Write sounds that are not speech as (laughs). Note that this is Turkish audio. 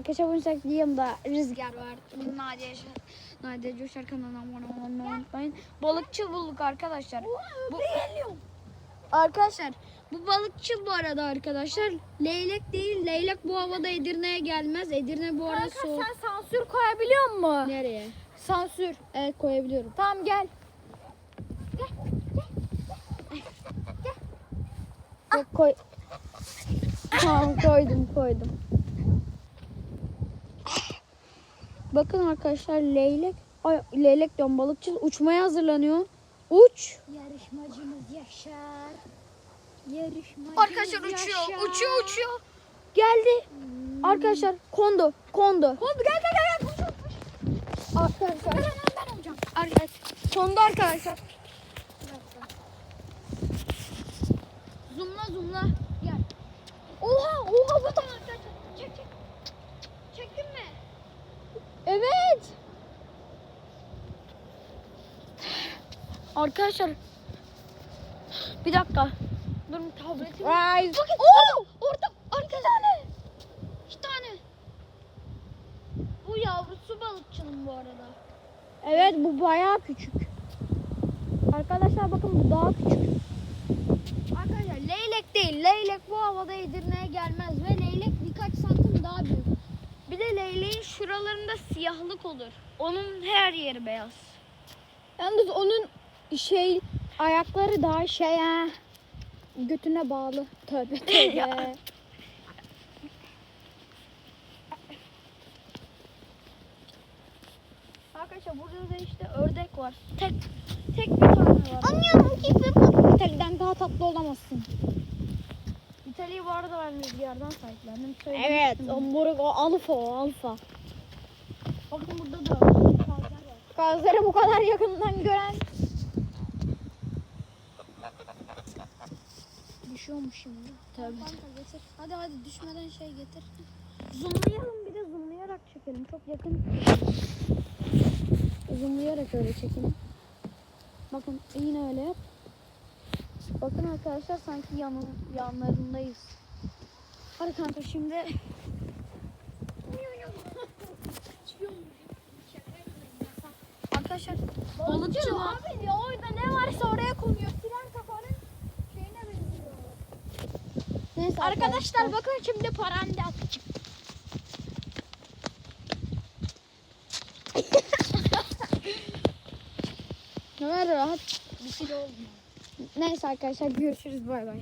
Arkadaşlar bunu saklıyım da rüzgar var. Nadia, Nadia Coşar kanalına abone olmayı unutmayın. Balıkçıl bulduk arkadaşlar. Bu, arkadaşlar bu balıkçıl bu arada arkadaşlar. Leylek değil. Leylek bu havada Edirne'ye gelmez. Edirne bu arada Kanka soğuk. sen sansür koyabiliyor musun? Nereye? Sansür. Evet koyabiliyorum. Tamam gel. Yok koy. Tamam koydum koydum. Bakın arkadaşlar leylek. Ay, leylek diyorum balıkçı uçmaya hazırlanıyor. Uç. Yarışmacımız Yaşar. Yarışmacımız Arkadaşlar uçuyor. Uçuyor uçuyor. Geldi. Arkadaşlar kondu. Kondu. Oldu gel gel gel. Koş, koş. Arkadaşlar. Ben, ben, ben olacağım. Arkadaşlar. Kondu arkadaşlar. Zoomla zoomla. Evet. Arkadaşlar. Bir dakika. Durun tabletim. Rise. Bakın. Oo, orada arka tane. İki tane. Bu yavrusu balıkçının bu arada. Evet bu bayağı küçük. Arkadaşlar bakın bu daha küçük. Arkadaşlar leylek değil. Leylek bu havada Edirne'ye gelmez ve leylek birkaç santim daha büyük. Bir de leyleğin şuralarında siyahlık olur. Onun her yeri beyaz. Yalnız onun şey ayakları daha şey ha. Götüne bağlı. Tövbe (laughs) tövbe. Arkadaşlar burada da işte ördek var. Tek tek bir tane var. Anlıyorum ki Telden daha tatlı olamazsın. İtalya'yı bu arada ben rüzgardan sahiplendim. Evet, Söylemiştim. o moruk o alfa o alfa. Bakın burada da. Gazları bu kadar yakından gören Düşüyormuş şimdi. Tabii. Getir. Hadi hadi düşmeden şey getir. Zoomlayalım bir de zoomlayarak çekelim. Çok yakın. Zoomlayarak öyle çekelim. Bakın yine öyle yap. Bakın arkadaşlar sanki yanı, yanlarındayız. Hadi kanka şimdi Arkadaşlar balıkçı var. Abi ya orada ne varsa oraya konuyor. Siren kafanın şeyine benziyor. Neyse Arkadaşlar bakın şimdi paranda atacağım. Ömer rahat bir şey de olmuyor. Neyse arkadaşlar görüşürüz bay bay.